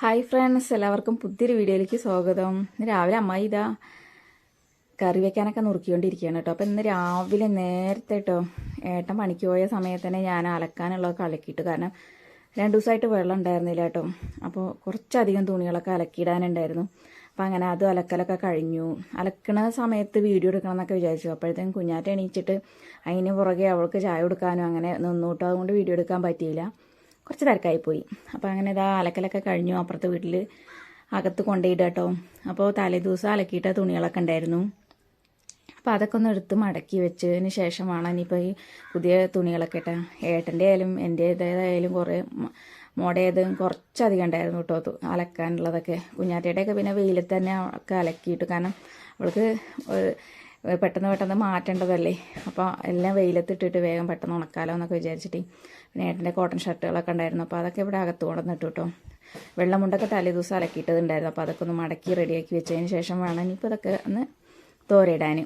Hi friends എല്ലാവർക്കും പുതിയൊരു വീഡിയോയിലേക്ക് സ്വാഗതം. രാവിലെ അമ്മായി ഇതാ കറി വെക്കാനൊക്കെ നുറുക്കിക്കൊണ്ടിരിക്കുകയാണ് കേട്ടോ. അപ്പോൾ ഇന്ന് രാവിലെ നേരത്തെ കേട്ടോ ഏട്ടൻ പണിക്ക് പോയ സമയത്ത് തന്നെ ഞാൻ അലക്കാനുള്ളതൊക്കെ അലക്കിയിട്ട് കാരണം രണ്ട് ദിവസമായിട്ട് വെള്ളം ഉണ്ടായിരുന്നില്ല കേട്ടോ. അപ്പോൾ കുറച്ചധികം തുണികളൊക്കെ അലക്കിയിടാനുണ്ടായിരുന്നു. അപ്പോൾ അങ്ങനെ അത് അലക്കലൊക്കെ കഴിഞ്ഞു. അലക്കണ സമയത്ത് വീഡിയോ എടുക്കണം എന്നൊക്കെ വിചാരിച്ചു. അപ്പോഴത്തേക്കും കുഞ്ഞാറ്റ എണീച്ചിട്ട് അതിന് പുറകെ അവൾക്ക് ചായ കൊടുക്കാനും അങ്ങനെ നിന്നൂട്ടോ അതുകൊണ്ട് വീഡിയോ എടുക്കാൻ പറ്റിയില്ല. കുറച്ച് തിരക്കായിപ്പോയി. അപ്പോൾ അങ്ങനെ ഇതാ അലക്കലൊക്കെ കഴിഞ്ഞു. അപ്പുറത്തെ വീട്ടിൽ അകത്ത് കൊണ്ടുപോയിട കേട്ടോ അപ്പോൾ തലേ ദിവസം അലക്കിയിട്ട തുണികളൊക്കെ ഉണ്ടായിരുന്നു. അപ്പോൾ അതൊക്കെ ഒന്ന് എടുത്ത് മടക്കി വെച്ചതിന് ശേഷമാണ് ഇനിയിപ്പോൾ ഈ പുതിയ തുണികളൊക്കെ ഇട്ടാ. ഏട്ടന്റെ ആയാലും എന്റേതായാലും കുറേ മോടേതും കുറച്ചധികം ഉണ്ടായിരുന്നു കേട്ടോ അലക്കാനുള്ളതൊക്കെ. കുഞ്ഞാറ്റയുടെയൊക്കെ പിന്നെ വെയിലത്ത് തന്നെ ഒക്കെ അലക്കിയിട്ട്. കാരണം അവൾക്ക് പെട്ടെന്ന് പെട്ടെന്ന് മാറ്റേണ്ടതല്ലേ? അപ്പോൾ എല്ലാം വെയിലത്തിട്ടിട്ട് വേഗം പെട്ടെന്ന് ഉണക്കാലോ എന്നൊക്കെ വിചാരിച്ചിട്ട് പിന്നെ ഏട്ടന്റെ കോട്ടൺ ഷർട്ടുകളൊക്കെ ഉണ്ടായിരുന്നു. അപ്പോൾ അതൊക്കെ ഇവിടെ അകത്ത് കൊണ്ടുവന്നിട്ടു കേട്ടോ വെള്ളമുണ്ടൊക്കെ തലേ ദിവസം അലക്കിയിട്ടതുണ്ടായിരുന്നു. അപ്പോൾ അതൊക്കെ ഒന്ന് മടക്കി റെഡിയാക്കി വെച്ചതിന് ശേഷം വേണം ഇനിയിപ്പോൾ അതൊക്കെ ഒന്ന് തോരയിടാൻ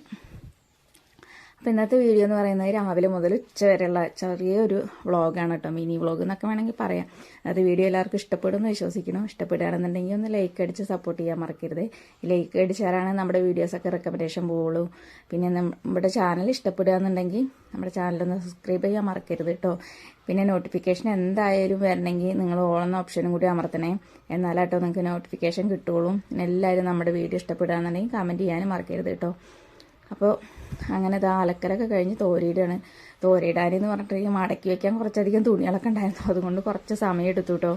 അപ്പോൾ ഇന്നത്തെ വീഡിയോ എന്ന് പറയുന്നത് രാവിലെ മുതൽ ഉച്ച വരെയുള്ള ചെറിയൊരു വ്ളോഗാണ് കേട്ടോ മിനി വ്ളോഗ് എന്നൊക്കെ വേണമെങ്കിൽ പറയാം. അത് വീഡിയോ എല്ലാവർക്കും ഇഷ്ടപ്പെടുമെന്ന് വിശ്വസിക്കണം ഇഷ്ടപ്പെടുകയാണെന്നുണ്ടെങ്കിൽ ഒന്ന് ലൈക്ക് അടിച്ച് സപ്പോർട്ട് ചെയ്യാൻ മറക്കരുത്. ലൈക്ക് അടിച്ചാലാണ് നമ്മുടെ വീഡിയോസൊക്കെ റെക്കമെൻഡേഷൻ പോവുള്ളൂ. പിന്നെ നമ്മുടെ ചാനൽ ഇഷ്ടപ്പെടുകയാണെന്നുണ്ടെങ്കിൽ നമ്മുടെ ചാനലൊന്ന് സബ്സ്ക്രൈബ് ചെയ്യാൻ മറക്കരുത് കേട്ടോ. പിന്നെ നോട്ടിഫിക്കേഷൻ എന്തായാലും വരണമെങ്കിൽ നിങ്ങൾ ഓളെന്ന ഓപ്ഷനും കൂടി അമർത്തണേ. എന്നാലാട്ടോ നിങ്ങൾക്ക് നോട്ടിഫിക്കേഷൻ പിന്നെ എല്ലാവരും നമ്മുടെ വീഡിയോ ഇഷ്ടപ്പെടുകയാണെന്നുണ്ടെങ്കിൽ കമന്റ് ചെയ്യാനും മറക്കരുത് കേട്ടോ. അപ്പോൾ അങ്ങനെ ഇത് അലക്കലൊക്കെ കഴിഞ്ഞ് തോരയിടുകയാണ് തോരയിടാനെന്ന് പറഞ്ഞിട്ടുണ്ടെങ്കിൽ മടക്കി വെക്കാൻ കുറച്ചധികം തുണികളൊക്കെ ഉണ്ടായിരുന്നു. അതുകൊണ്ട് കുറച്ച് സമയം എടുത്തു കേട്ടോ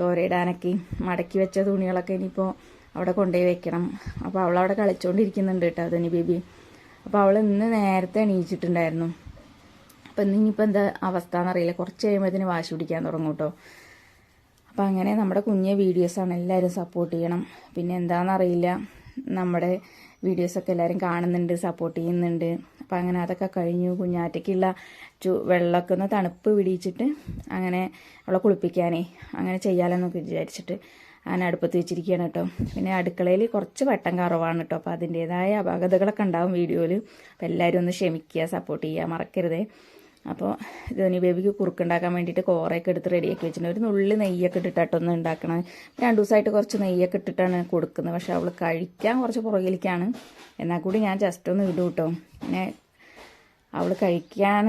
തോരയിടാനൊക്കെ മടക്കി വെച്ച തുണികളൊക്കെ ഇനിയിപ്പോൾ അവിടെ കൊണ്ടുപോയി വെക്കണം. അപ്പോൾ അവളവിടെ കളിച്ചുകൊണ്ടിരിക്കുന്നുണ്ട് കേട്ടോ അതിന് ബേബി. അപ്പോൾ അവൾ ഇന്ന് നേരത്തെ എണീച്ചിട്ടുണ്ടായിരുന്നു. അപ്പോൾ ഇന്ന് ഇനിയിപ്പോൾ എന്താ അവസ്ഥ എന്നറിയില്ല കുറച്ച് കഴിയുമ്പോഴത്തേന് വാശി പിടിക്കാൻ തുടങ്ങും കേട്ടോ അപ്പം അങ്ങനെ നമ്മുടെ കുഞ്ഞെ വീഡിയോസാണ് എല്ലാവരും സപ്പോർട്ട് ചെയ്യണം. പിന്നെ എന്താണെന്നറിയില്ല നമ്മുടെ വീഡിയോസൊക്കെ എല്ലാവരും കാണുന്നുണ്ട് സപ്പോർട്ട് ചെയ്യുന്നുണ്ട്. അപ്പം അങ്ങനെ അതൊക്കെ കഴിഞ്ഞു. കുഞ്ഞാറ്റയ്ക്കുള്ള ചു വെള്ളമൊക്കെ ഒന്ന് തണുപ്പ് പിടിച്ചിട്ട് അങ്ങനെ അവളെ കുളിപ്പിക്കാനേ അങ്ങനെ ചെയ്യാലെന്നൊക്കെ വിചാരിച്ചിട്ട് അങ്ങനെ അടുപ്പത്ത് വെച്ചിരിക്കുകയാണ് കേട്ടോ. പിന്നെ അടുക്കളയിൽ കുറച്ച് വട്ടം കുറവാണ് കേട്ടോ. അപ്പോൾ അതിന്റേതായ അപാകതകളൊക്കെ ഉണ്ടാവും വീഡിയോയിൽ അപ്പോൾ എല്ലാവരും ഒന്ന് ക്ഷമിക്കുക സപ്പോർട്ട് ചെയ്യുക മറക്കരുതേ. അപ്പോൾ ധോനി ബേബിക്ക് കുറുക്കുണ്ടാക്കാൻ വേണ്ടിയിട്ട് കോറയൊക്കെ എടുത്ത് റെഡിയാക്കി വെച്ചിട്ടുണ്ട്. ഒരു നുള്ളി നെയ്യൊക്കെ ഇട്ടിട്ടാട്ടൊന്ന് ഉണ്ടാക്കണം. രണ്ട് ദിവസമായിട്ട് കുറച്ച് നെയ്യൊക്കെ ഇട്ടിട്ടാണ് കൊടുക്കുന്നത്. പക്ഷെ അവൾ കഴിക്കാൻ കുറച്ച് പുറകിലേക്കാണ്. എന്നാൽ കൂടി ഞാൻ ജസ്റ്റ് ഒന്ന് ഇടും കേട്ടോ പിന്നെ അവൾ കഴിക്കാൻ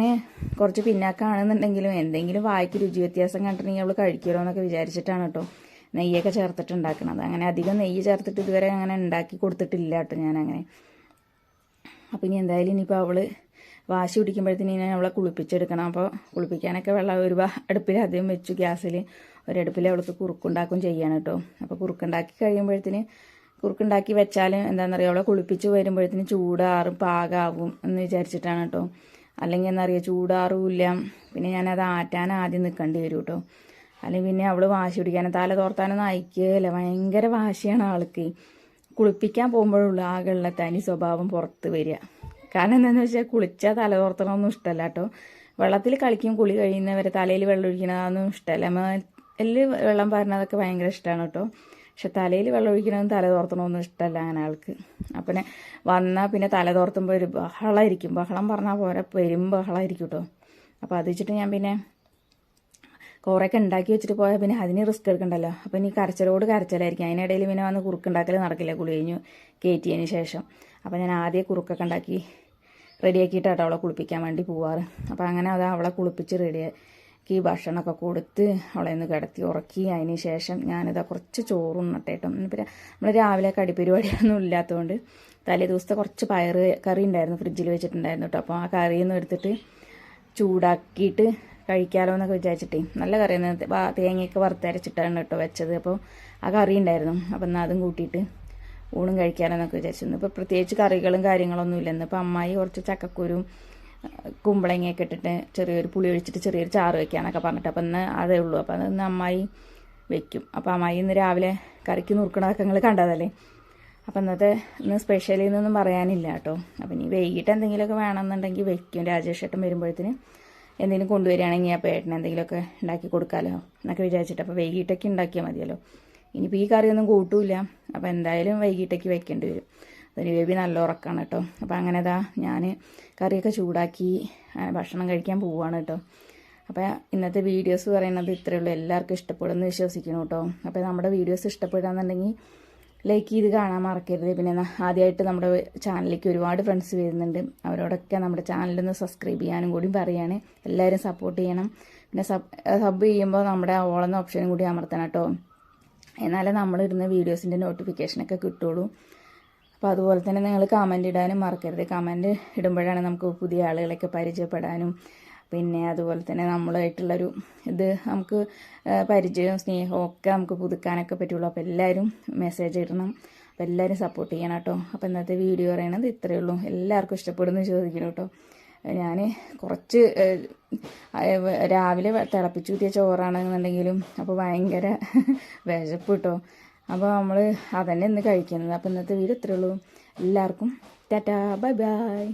കുറച്ച് പിന്നാക്കാണെന്നുണ്ടെങ്കിലും എന്തെങ്കിലും വായിക്ക് രുചി വ്യത്യാസം കണ്ടിട്ടുണ്ടെങ്കിൽ അവൾ കഴിക്കുമല്ലോ എന്നൊക്കെ വിചാരിച്ചിട്ടാണ് കേട്ടോ നെയ്യൊക്കെ ചേർത്തിട്ട് ഉണ്ടാക്കണത്. അങ്ങനെ അധികം നെയ്യ് ചേർത്തിട്ട് ഇതുവരെ അങ്ങനെ ഉണ്ടാക്കി കൊടുത്തിട്ടില്ല കേട്ടോ ഞാനങ്ങനെ. അപ്പോൾ ഇനി എന്തായാലും ഇനിയിപ്പോൾ അവൾ വാശി പിടിക്കുമ്പോഴത്തേന് ഞാൻ അവളെ കുളിപ്പിച്ചെടുക്കണം. അപ്പോൾ കുളിപ്പിക്കാനൊക്കെ വെള്ളം ഒരു അടുപ്പിൽ ആദ്യം വെച്ചു ഗ്യാസിൽ ഒരടുപ്പിൽ അവൾക്ക് കുറുക്കുണ്ടാക്കും ചെയ്യാണ് കേട്ടോ. അപ്പോൾ കുറുക്കുണ്ടാക്കി കഴിയുമ്പോഴത്തേന് കുറുക്കുണ്ടാക്കി വെച്ചാൽ എന്താണെന്നറിയാം അവളെ കുളിപ്പിച്ച് വരുമ്പോഴത്തേന് ചൂടാറും പാകാവും എന്ന് വിചാരിച്ചിട്ടാണ് കേട്ടോ. അല്ലെങ്കിൽ എന്നറിയാം ചൂടാറുമില്ല. പിന്നെ ഞാനത് ആറ്റാൻ ആദ്യം നിൽക്കേണ്ടി വരും കേട്ടോ. അല്ലെങ്കിൽ പിന്നെ അവൾ വാശി പിടിക്കാനും തല തോർത്താനൊന്നും അയക്കുകയില്ല. ഭയങ്കര വാശിയാണ് ആൾക്ക്. കുളിപ്പിക്കാൻ പോകുമ്പോഴുള്ള ആകെയുള്ള തനി സ്വഭാവം പുറത്ത് വരിക. കാരണം എന്താണെന്ന് വെച്ചാൽ കുളിച്ചാൽ തല തോർത്തണമൊന്നും ഇഷ്ടമല്ല കേട്ടോ. വെള്ളത്തിൽ കളിക്കും കുളി കഴിയുന്നവരെ തലയിൽ വെള്ളം ഒഴിക്കണതൊന്നും ഇഷ്ടമല്ല എല്ലാം വെള്ളം പറഞ്ഞതൊക്കെ ഭയങ്കര ഇഷ്ടമാണ് കേട്ടോ. പക്ഷെ തലയിൽ വെള്ളം ഒഴിക്കണമെന്ന് തല തോർത്തണമെന്നും ഇഷ്ടമല്ല അങ്ങനെ ആൾക്ക്. അപ്പം വന്നാൽ പിന്നെ തല തോർത്തുമ്പോൾ ഒരു ബഹളമായിരിക്കും ബഹളം പറഞ്ഞാൽ പോരാ പെരും ബഹളമായിരിക്കും കേട്ടോ. അപ്പോൾ അത് വെച്ചിട്ട് ഞാൻ പിന്നെ കുറേയൊക്കെ ഉണ്ടാക്കി വെച്ചിട്ട് പോയാൽ പിന്നെ അതിന് റിസ്ക് എടുക്കണ്ടല്ലോ. അപ്പോൾ ഇനി കരച്ചിലോട് കരച്ചിലായിരിക്കും. അതിനിടയിൽ പിന്നെ വന്ന് കുറുക്കുണ്ടാക്കൽ നടക്കില്ല. കുളി കഴിഞ്ഞു കയറ്റിയതിന് ശേഷം. അപ്പം ഞാൻ ആദ്യം കുറുക്കൊക്കെ ഉണ്ടാക്കി റെഡിയാക്കിയിട്ടാണ് അവളെ കുളിപ്പിക്കാൻ വേണ്ടി പോവാറ്. അപ്പം അങ്ങനെ അത് അവളെ കുളിപ്പിച്ച് റെഡിയാക്കി ഭക്ഷണമൊക്കെ കൊടുത്ത് അവളെ ഒന്ന് കിടത്തി ഉറക്കി. അതിന് ശേഷം ഞാനിതാ കുറച്ച് ചോറ് ഉണ്ണട്ടേട്ടോ. പിന്നെ നമ്മൾ രാവിലെ കടിപ്പരിപാടിയൊന്നും ഇല്ലാത്തതുകൊണ്ട് തലേ ദിവസത്തെ കുറച്ച് പയറ് കറി ഉണ്ടായിരുന്നു ഫ്രിഡ്ജിൽ വെച്ചിട്ടുണ്ടായിരുന്നു കേട്ടോ അപ്പോൾ ആ കറിയൊന്നും എടുത്തിട്ട് ചൂടാക്കിയിട്ട് കഴിക്കാമല്ലോ എന്നൊക്കെ വിചാരിച്ചിട്ടേ. നല്ല കറിയാണ് തേങ്ങയൊക്കെ വറുത്തരച്ചിട്ടാണ് കേട്ടോ വെച്ചത്. അപ്പോൾ ആ കറി ഉണ്ടായിരുന്നു. അപ്പം എന്നാൽ അതും കൂട്ടിയിട്ട് ഊണും കഴിക്കാനെന്നൊക്കെ വിചാരിച്ചിരുന്നു. ഇപ്പോൾ പ്രത്യേകിച്ച് കറികളും കാര്യങ്ങളൊന്നും ഇല്ലെന്ന് ഇന്നിപ്പോൾ അമ്മായി കുറച്ച് ചക്കക്കുരും കുമ്പളങ്ങയൊക്കെ ഇട്ടിട്ട് ചെറിയൊരു പുളി ഒഴിച്ചിട്ട് ചെറിയൊരു ചാറ് വെക്കാന്നൊക്കെ പറഞ്ഞിട്ട് അപ്പം ഇന്ന് അതേ ഉള്ളൂ. അപ്പം അതൊന്ന് അമ്മായി വെക്കും. അപ്പോൾ അമ്മായി ഇന്ന് രാവിലെ കറിക്ക് നുറുക്കണതൊക്കെ നിങ്ങൾ കണ്ടതല്ലേ? അപ്പം ഇന്നത്തെ ഇന്ന് സ്പെഷ്യലി എന്നൊന്നും പറയാനില്ല കേട്ടോ. അപ്പം ഇനി വൈകിട്ട് എന്തെങ്കിലുമൊക്കെ വേണമെന്നുണ്ടെങ്കിൽ വെക്കും. രാജേഷ് ഏട്ടൻ വരുമ്പോഴത്തേന് എന്തെങ്കിലും കൊണ്ടുവരികയാണെങ്കിൽ അപ്പോൾ ഏട്ടന് എന്തെങ്കിലുമൊക്കെ ഉണ്ടാക്കി കൊടുക്കാമല്ലോ എന്നൊക്കെ വിചാരിച്ചിട്ട് അപ്പോൾ വൈകിട്ടൊക്കെ ഉണ്ടാക്കിയാൽ മതിയല്ലോ. ഇനിയിപ്പോൾ ഈ കറിയൊന്നും കൂട്ടൂല അപ്പോൾ എന്തായാലും വൈകിട്ടേക്ക് വെക്കേണ്ടി വരും. അതിന് ബേബി നല്ല ഉറക്കമാണ് കേട്ടോ. അപ്പോൾ അങ്ങനെ ഇതാ ഞാൻ കറിയൊക്കെ ചൂടാക്കി ഭക്ഷണം കഴിക്കാൻ പോവുകയാണ് കേട്ടോ. അപ്പോൾ ഇന്നത്തെ വീഡിയോസ് പറയുന്നത് ഇത്രയേ ഉള്ളൂ. എല്ലാവർക്കും ഇഷ്ടപ്പെടുമെന്ന് വിശ്വസിക്കുന്നു കേട്ടോ. അപ്പോൾ നമ്മുടെ വീഡിയോസ് ഇഷ്ടപ്പെടുകയാണെന്നുണ്ടെങ്കിൽ ലൈക്ക് ചെയ്ത് കാണാൻ മറക്കരുത്. പിന്നെ ആദ്യമായിട്ട് നമ്മുടെ ചാനലിലേക്ക് ഒരുപാട് ഫ്രണ്ട്സ് വരുന്നുണ്ട്. അവരോടൊക്കെ നമ്മുടെ ചാനലൊന്ന് സബ്സ്ക്രൈബ് ചെയ്യാനും കൂടി പറയാണ്. എല്ലാവരും സപ്പോർട്ട് ചെയ്യണം. പിന്നെ സബ് സബ് ചെയ്യുമ്പോൾ നമ്മുടെ ഓളെന്ന ഓപ്ഷനും കൂടി അമർത്തണം കേട്ടോ. എന്നാലേ നമ്മളിടുന്ന വീഡിയോസിന്റെ നോട്ടിഫിക്കേഷനൊക്കെ കിട്ടുള്ളൂ. അപ്പോൾ അതുപോലെ തന്നെ നിങ്ങൾ കമന്റ് ഇടാനും മറക്കരുത്. കമന്റ് ഇടുമ്പോഴാണ് നമുക്ക് പുതിയ ആളുകളൊക്കെ പരിചയപ്പെടാനും പിന്നെ അതുപോലെ തന്നെ നമ്മളായിട്ടുള്ളൊരു ഇത് നമുക്ക് പരിചയവും സ്നേഹവും ഒക്കെ നമുക്ക് പുതുക്കാനൊക്കെ പറ്റുള്ളൂ. അപ്പോൾ എല്ലാവരും മെസ്സേജ് ഇടണം. അപ്പോൾ എല്ലാവരും സപ്പോർട്ട് ചെയ്യണം കേട്ടോ. അപ്പോൾ ഇന്നത്തെ വീഡിയോ പറയണത് ഇത്രയേ ഉള്ളൂ. എല്ലാവർക്കും ഇഷ്ടപ്പെടുന്നു ചോദിക്കണം കേട്ടോ. ഞാൻ കുറച്ച് രാവിലെ തിളപ്പിച്ച് കൂട്ടിയ ചോറാണെന്നുണ്ടെങ്കിലും അപ്പോൾ ഭയങ്കര വിശപ്പ് കിട്ടും അപ്പോൾ നമ്മൾ അതന്നെ ഇന്ന് കഴിക്കുന്നത്. അപ്പോൾ ഇന്നത്തെ വീഡിയോ ഇത്രയുള്ളൂ എല്ലാവർക്കും ടാറ്റാ ബൈ ബൈ.